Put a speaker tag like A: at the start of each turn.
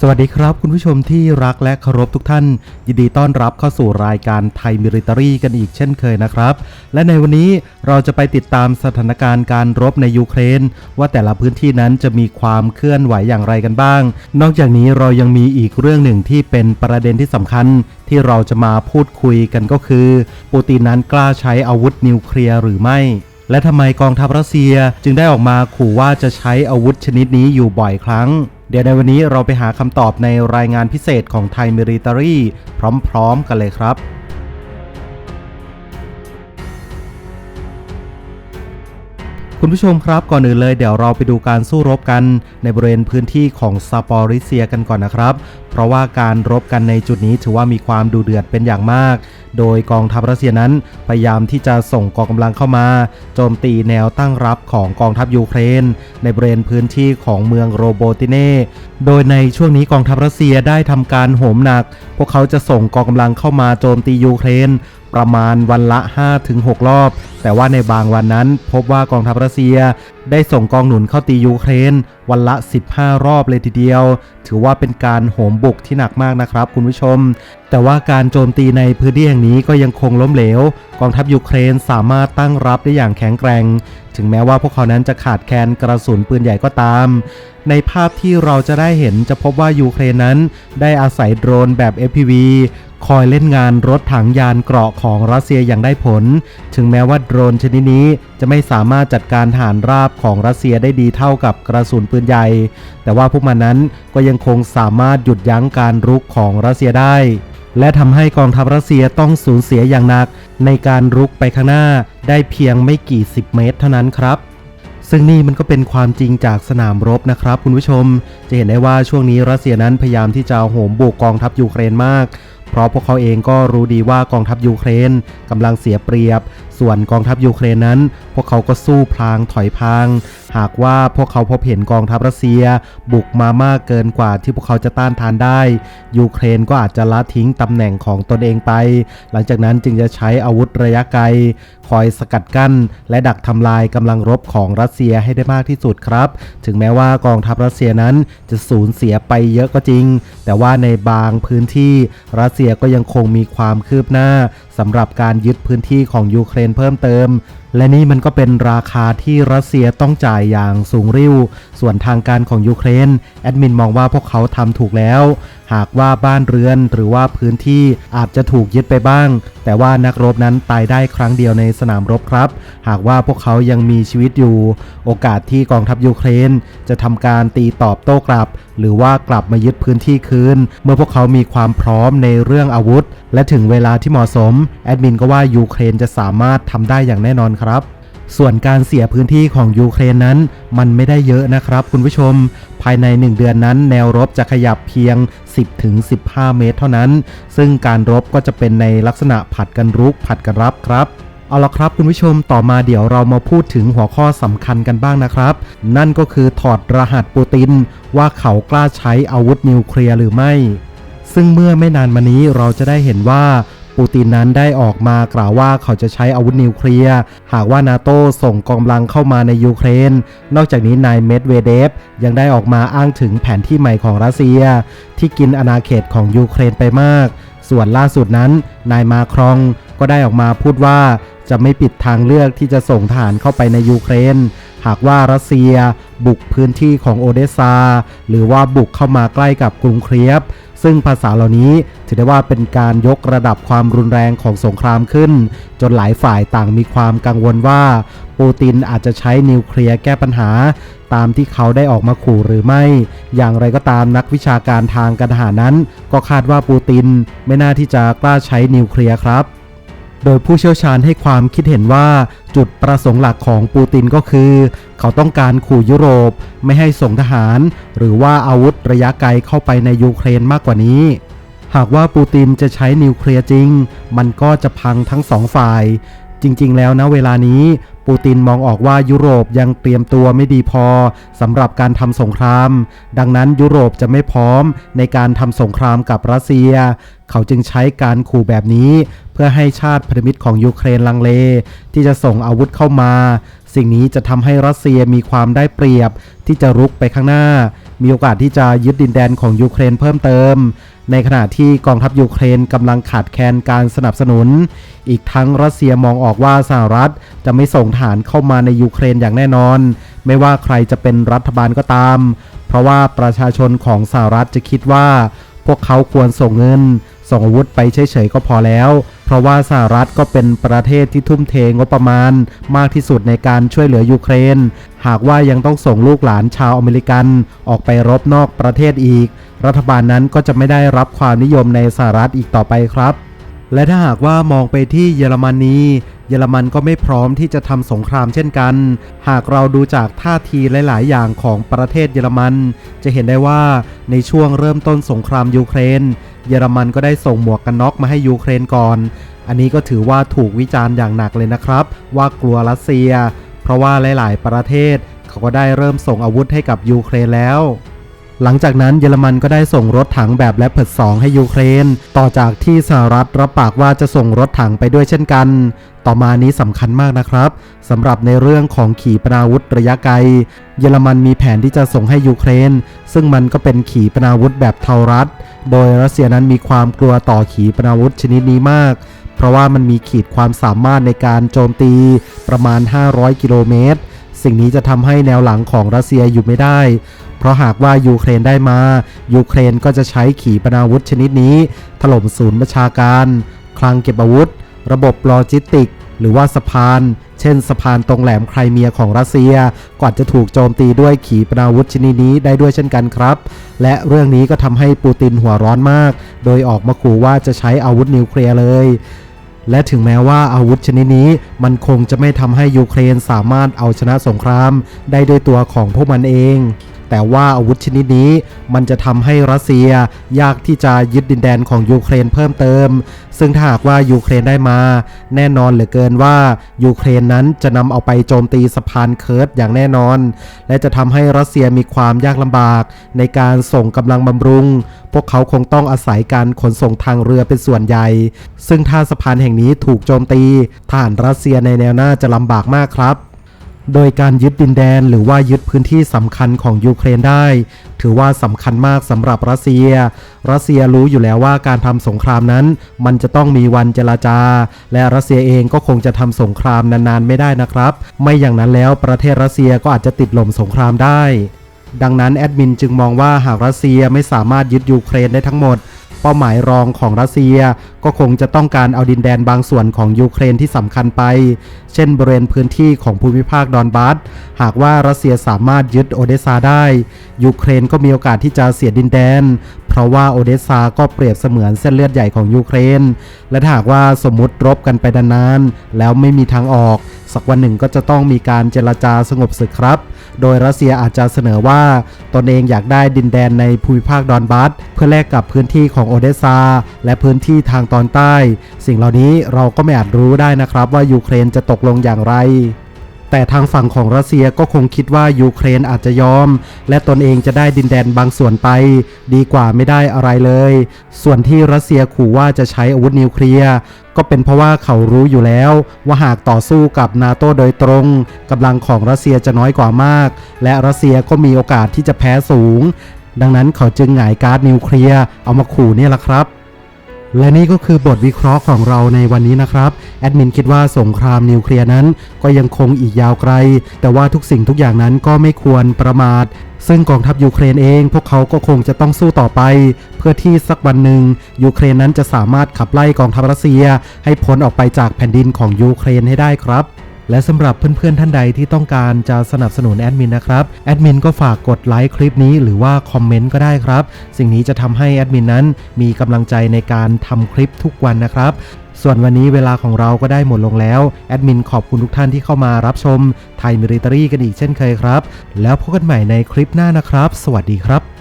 A: สวัสดีครับ คุณผู้ชมที่รักและเคารพทุกท่าน ยินดีต้อนรับเข้าสู่รายการไทยมิริตารีกันอีกเช่นเคยนะครับ และในวันนี้เราจะไปติดตามสถานการณ์การรบในยูเครน ว่าแต่ละพื้นที่นั้นจะมีความเคลื่อนไหวอย่างไรกันบ้าง นอกจากนี้เรายังมีอีกเรื่องหนึ่งที่เป็นประเด็นที่สำคัญที่เราจะมาพูดคุยกันก็คือปูตินนั้นกล้าใช้อาวุธนิวเคลียร์หรือไม่และทำไมกองทัพรัสเซียจึงได้ออกมาขู่ว่าจะใช้อาวุธชนิดนี้อยู่บ่อยครั้ง เดี๋ยวในวันนี้เราไปหาคำตอบในรายงานพิเศษของไทยมิริตารีพร้อมๆกันเลยครับ คุณผู้ชมครับก่อนอื่นเลยเดี๋ยวเราไปดูการสู้รบกันในบริเวณพื้นที่ของซาปอริเซียกันก่อนนะครับ เพราะว่าการรบกันในจุดนี้ถือว่ามีความดูเดือดเป็นอย่างมาก โดยกองทัพรัสเซียนั้นพยายามที่จะส่งกองกำลังเข้ามา โจมตีแนวตั้งรับของกองทัพยูเครน ในบริเวณพื้นที่ของเมืองโรโบติเน่ โดยในช่วงนี้กองทัพรัสเซียได้ทำการโหมหนัก พวกเขาจะส่งกองกำลังเข้ามาโจมตียูเครน ประมาณวันละ 5-6 รอบ แต่ว่าในบางวันนั้นพบว่ากองทัพรัสเซีย ได้ส่งกองหนุนเข้าตียูเครน วันละ 15 รอบเลยทีเดียว ถือว่าเป็นการโหมบุกที่หนักมากนะครับคุณผู้ชม แต่ว่าการโจมตีในพื้นที่แห่งนี้ก็ยังคงล้มเหลว กองทัพยูเครนสามารถตั้งรับได้อย่างแข็งแกร่ง ถึงแม้ว่าพวกเขานั้นจะขาดแคลนกระสุนปืนใหญ่ก็ตาม ในภาพที่เราจะได้เห็นจะพบว่ายูเครนนั้น ได้อาศัยโดรนแบบ FPV คอยเล่นงานรถถังยานเกราะของรัสเซียอย่างได้ผล ถึงแม้ว่าโดรนชนิดนี้จะไม่สามารถจัดการฐานราบของรัสเซียได้ดีเท่ากับกระสุนปืนใหญ่ แต่ว่าพวกมันนั้นก็ยังคงสามารถหยุดยั้งการรุกของรัสเซียได้ และทำให้กองทัพรัสเซียต้องสูญเสียอย่างหนัก ในการรุกไปข้างหน้าได้เพียงไม่กี่สิบเมตรเท่านั้นครับซึ่งนี่มันก็เป็นความจริงจากสนามรบนะครับคุณผู้ชม จะเห็นได้ว่าช่วงนี้รัสเซียนั้นพยายามที่จะโหมบุกกองทัพยูเครนมาก เพราะพวกเขาเองก็รู้ดีว่ากองทัพยูเครนกำลังเสียเปรียบ ส่วนกองทัพยูเครนนั้น พวกเขาก็สู้พลางถอยพาง หากว่าพวกเขาพบเห็นกองทัพรัสเซีย บุกมามากเกินกว่าที่พวกเขาจะต้านทานได้ ยูเครนก็อาจจะละทิ้งตำแหน่งของตนเองไป หลังจากนั้นจึงจะใช้อาวุธระยะไกล คอยสกัดกั้น และดักทำลายกำลังรบของรัสเซียให้ได้มากที่สุดครับ ถึงแม้ว่ากองทัพรัสเซียนั้นจะสูญเสียไปเยอะก็จริง แต่ว่าในบางพื้นที่รัสเซียก็ยังคงมีความคืบหน้า สำหรับการยึดพื้นที่ของยูเครนเพิ่มเติม และนี่มันก็เป็นราคาที่รัสเซียต้องจ่ายอย่างสูงริ้ว ส่วนทางการของยูเครนแอดมินมองว่าพวกเขาทำถูกแล้ว หากว่าบ้านเรือนหรือว่าพื้นที่อาจจะถูกยึดไปบ้าง แต่ว่านักรบนั้นตายได้ครั้งเดียวในสนามรบครับ หากว่าพวกเขายังมีชีวิตอยู่ โอกาสที่กองทัพยูเครน จะทำการตีตอบโต้กลับ หรือว่ากลับมายึดพื้นที่คืน เมื่อพวกเขามีความพร้อมในเรื่องอาวุธ และถึงเวลาที่เหมาะสม แอดมินก็ว่ายูเครนจะสามารถทำได้อย่างแน่นอนครับ ส่วนการเสียพื้นที่ของยูเครนนั้น มันไม่ได้เยอะนะครับคุณผู้ชม ภายใน 1 เดือนนั้น แนวรบจะขยับเพียง 10-15 เมตรเท่านั้น ซึ่งการรบก็จะเป็นในลักษณะผัดกันรุกผัดกันรับครับเอาละครับคุณผู้ชมต่อมาเดี๋ยวเรามาพูดถึงหัวข้อสำคัญกันบ้างนะครับ นั่นก็คือถอดรหัสปูติน ว่าเขากล้าใช้อาวุธนิวเคลียร์หรือไม่ ซึ่งเมื่อไม่นานมานี้เราจะได้เห็นว่า ปูตินนั้นได้ออกมากล่าวว่าเขาจะใช้อาวุธนิวเคลียร์ หากว่านาโตส่งกองกำลังเข้ามาในยูเครน นอกจากนี้นายเมดเวเดฟยังได้ออกมาอ้างถึงแผนที่ใหม่ของรัสเซีย ที่กินอาณาเขตของยูเครนไปมาก ส่วนล่าสุดนั้น นายมาครองก็ได้ออกมาพูดว่าจะไม่ปิดทางเลือกที่จะส่งทหารเข้าไปในยูเครน หากว่ารัสเซียบุกพื้นที่ของโอเดซา หรือว่าบุกเข้ามาใกล้กับกรุงเครียบ ซึ่งภาษาเหล่านี้ถือได้ว่าเป็นการยกระดับความรุนแรงของสงครามขึ้น จนหลายฝ่ายต่างมีความกังวลว่า ปูตินอาจจะใช้นิวเคลียร์แก้ปัญหา ตามที่เขาได้ออกมาขู่หรือไม่ อย่างไรก็ตามนักวิชาการทางการทหารนั้น ก็คาดว่าปูตินไม่น่าที่จะกล้าใช้นิวเคลียร์ครับ โดยผู้เชี่ยวชาญให้ความคิดเห็นว่าจุดประสงค์หลักของปูตินก็คือ เขาต้องการขู่ยุโรป ไม่ให้ส่งทหาร หรือว่าอาวุธระยะไกลเข้าไปในยูเครนมากกว่านี้ หากว่าปูตินจะใช้นิวเคลียร์จริง มันก็จะพังทั้งสองฝ่าย จริง ๆ แล้วนะเวลานี้ ปูตินมองออกว่ายุโรปยังเตรียมตัวไม่ดีพอสำหรับการทำสงคราม ดังนั้นยุโรปจะไม่พร้อมในการทำสงครามกับรัสเซีย เขาจึงใช้การขู่แบบนี้ เพื่อให้ชาติพันธมิตรของยูเครนลังเล ที่จะส่งอาวุธเข้ามา สิ่งนี้จะทำให้รัสเซียมีความได้เปรียบที่จะรุกไปข้างหน้า มีโอกาสที่จะยึดดินแดนของยูเครนเพิ่มเติม ในขณะที่กองทัพยูเครนกำลังขาดแคลนการสนับสนุน อีกทั้งรัสเซียมองออกว่าสหรัฐจะไม่ส่งฐานเข้ามาในยูเครนอย่างแน่นอน ไม่ว่าใครจะเป็นรัฐบาลก็ตาม เพราะว่าประชาชนของสหรัฐจะคิดว่า พวกเขาควรส่งเงิน ส่งอาวุธไปเฉยๆก็พอแล้ว เพราะว่าสหรัฐก็เป็นประเทศที่ทุ่มเทงบประมาณ มากที่สุดในการช่วยเหลือยูเครน หากว่ายังต้องส่งลูกหลานชาวอเมริกันออกไปรบนอกประเทศอีก รัฐบาลนั้นก็จะไม่ได้รับความนิยมในสหรัฐอีกต่อไปครับ และถ้าหากว่ามองไปที่เยอรมนีเยอรมันก็ไม่พร้อมที่จะทำสงครามเช่นกัน หากเราดูจากท่าทีหลาย ๆ อย่างของประเทศเยอรมัน จะเห็นได้ว่าในช่วงเริ่มต้นสงครามยูเครน เยอรมันก็ได้ส่งหมวกกันน็อกมาให้ยูเครนก่อน อันนี้ก็ถือว่าถูกวิจารณ์อย่างหนักเลยนะครับ ว่ากลัวรัสเซีย เพราะว่าหลาย ๆ ประเทศเขาก็ได้เริ่มส่งอาวุธให้กับยูเครนแล้ว หลังจากนั้นเยอรมันก็ได้ส่งรถถังแบบแลปเพิร์ด2 ให้ยูเครน ต่อจากที่สหรัฐรับปากว่าจะส่งรถถังไปด้วยเช่นกัน ต่อมานี้สำคัญมากนะครับสำหรับในเรื่องของขีปนาวุธระยะไกล เยอรมันมีแผนที่จะส่งให้ยูเครน ซึ่งมันก็เป็นขีปนาวุธแบบเทารัดโดยรัสเซียนั้นมีความกลัวต่อขีปนาวุธชนิดนี้มาก เพราะว่ามันมีขีดความสามารถในการโจมตีประมาณ 500 กิโลเมตร สิ่งนี้จะทำให้แนวหลังของรัสเซียอยู่ไม่ได้ เพราะหากว่ายูเครนได้มา ยูเครนก็จะใช้ขีปนาวุธชนิดนี้ ถล่มศูนย์ประชาการ คลังเก็บอาวุธ ระบบโลจิสติก หรือว่าสะพาน เช่นสะพานตรงแหลมไครเมียของรัสเซีย ก่อนจะถูกโจมตีด้วยขีปนาวุธชนิดนี้ได้ด้วยเช่นกันครับ และเรื่องนี้ก็ทำให้ปูตินหัวร้อนมาก โดยออกมาขู่ว่าจะใช้อาวุธนิวเคลียร์เลยและถึงแม้ว่าอาวุธชนิดนี้มันคงจะไม่ทำให้ยูเครนสามารถเอาชนะสงครามได้ด้วยตัวของพวกมันเอง แต่ว่าอาวุธชนิดนี้มันจะทำให้รัสเซียยากที่จะยึดดินแดนของยูเครนเพิ่มเติม ซึ่งถ้าหากว่ายูเครนได้มา แน่นอนเหลือเกินว่ายูเครนนั้นจะนำเอาไปโจมตีสะพานเคิร์ดอย่างแน่นอน และจะทำให้รัสเซียมีความยากลำบาก ในการส่งกำลังบำรุง พวกเขาคงต้องอาศัยการขนส่งทางเรือเป็นส่วนใหญ่ ซึ่งถ้าสะพานแห่งนี้ถูกโจมตีทหารรัสเซียในแนวหน้าจะลำบากมากครับ โดยการยึดดินแดนหรือว่ายึดพื้นที่สำคัญของยูเครนได้ ถือว่าสำคัญมากสำหรับรัสเซีย รัสเซียรู้อยู่แล้วว่าการทำสงครามนั้น มันจะต้องมีวันเจรจา และรัสเซียเองก็คงจะทำสงครามนานๆไม่ได้นะครับ ไม่อย่างนั้นแล้วประเทศรัสเซียก็อาจจะติดลมสงครามได้ ดังนั้นแอดมินจึงมองว่าหากรัสเซียไม่สามารถยึดยูเครนได้ทั้งหมด ป้าหมายรองของรัสเซีย ก็คงจะต้องการเอาดินแดนบางส่วนของยูเครนที่สำคัญไป เช่นบริเวณพื้นที่ของภูมิภาคดอนบาสหากว่ารัสเซียสามารถยึดโอเดซาได้ ยูเครนก็มีโอกาสที่จะเสียดินแดน เพราะว่าโอเดซาก็เปรียบเสมือนเส้นเลือดใหญ่ของยูเครน และหากว่าสมมติรบกันไปนานๆแล้วไม่มีทางออกสักวันหนึ่งก็จะต้องมีการเจรจาสงบศึกครับ โดยรัสเซียอาจจะเสนอว่าตนเองอยากได้ดินแดนในภูมิภาคดอนบาสเพื่อแลกกับพื้นที่ของโอเดซา และพื้นที่ทางตอนใต้ สิ่งเหล่านี้เราก็ไม่อาจรู้ได้นะครับว่ายูเครนจะตกลงอย่างไรแต่ทางฝั่งของรัสเซียก็คงคิดว่ายูเครนอาจจะยอม และตนเองจะได้ดินแดนบางส่วนไป ดีกว่าไม่ได้อะไรเลย ส่วนที่รัสเซียขู่ว่าจะใช้อาวุธนิวเคลียร์ ก็เป็นเพราะว่าเขารู้อยู่แล้ว ว่าหากต่อสู้กับนาโตโดยตรงกำลังของรัสเซียจะน้อยกว่ามาก และรัสเซียก็มีโอกาสที่จะแพ้สูง ดังนั้นเขาจึงหงายการ์ดนิวเคลียร์เอามาขู่นี่แหละครับและนี่ก็คือบทวิเคราะห์ของเราในวันนี้นะครับ แอดมินคิดว่าสงครามนิวเคลียร์นั้นก็ยังคงอีกยาวไกล แต่ว่าทุกสิ่งทุกอย่างนั้นก็ไม่ควรประมาท ซึ่งกองทัพยูเครนเอง พวกเขาก็คงจะต้องสู้ต่อไป พื่อที่สักวันหนึ่งยูเครนนั้นจะสามารถขับไล่กองทัพรัสเซีย ให้พ้นออกไปจากแผ่นดินของยูเครนให้ได้ครับและสำหรับเพื่อนๆท่านใดที่ต้องการจะสนับสนุนแอดมินนะครับ แอดมินก็ฝากกดไลค์คลิปนี้หรือว่าคอมเมนต์ก็ได้ครับ สิ่งนี้จะทำให้แอดมินนั้นมีกำลังใจในการทำคลิปทุกวันนะครับ ส่วนวันนี้เวลาของเราก็ได้หมดลงแล้ว แอดมินขอบคุณทุกท่านที่เข้ามารับชมไทยมิริตารีกันอีกเช่นเคยครับ แล้วพบกันใหม่ในคลิปหน้านะครับ สวัสดีครับ